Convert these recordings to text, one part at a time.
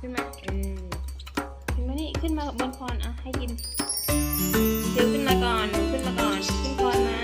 ขึ้นมาเออขึ้นมานี่ขึ้นมาบนคอนอะให้กินเดี๋ยวขึ้นมาก่อน ขึ้นมาก่อน ขึ้นคอนมา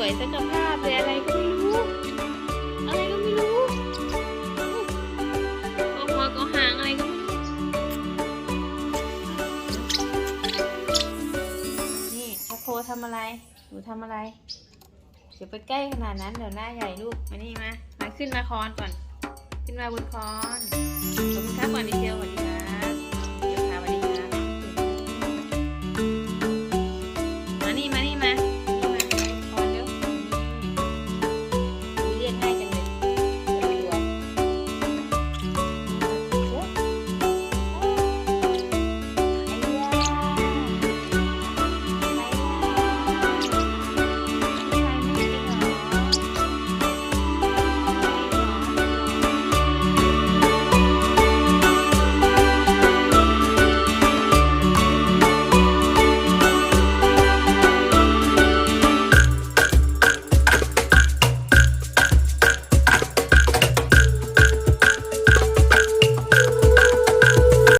วยสักภาพเลยอะไรก็ไม่รู้ อะไรก็ไม่รู้ก็หัวก็หางอะไรก็ไม่รู้นี่ชาโคทำอะไรหนูทำอะไรเดี๋ยวไปใกล้ขนาดนั้นเดี๋ยวหน้าใหญ่ลูกมานี่มามาขึ้นมาคอนก่อน ขึ้นมาบนคอนขอบคุณครับก่อนดีเทลสวัสดี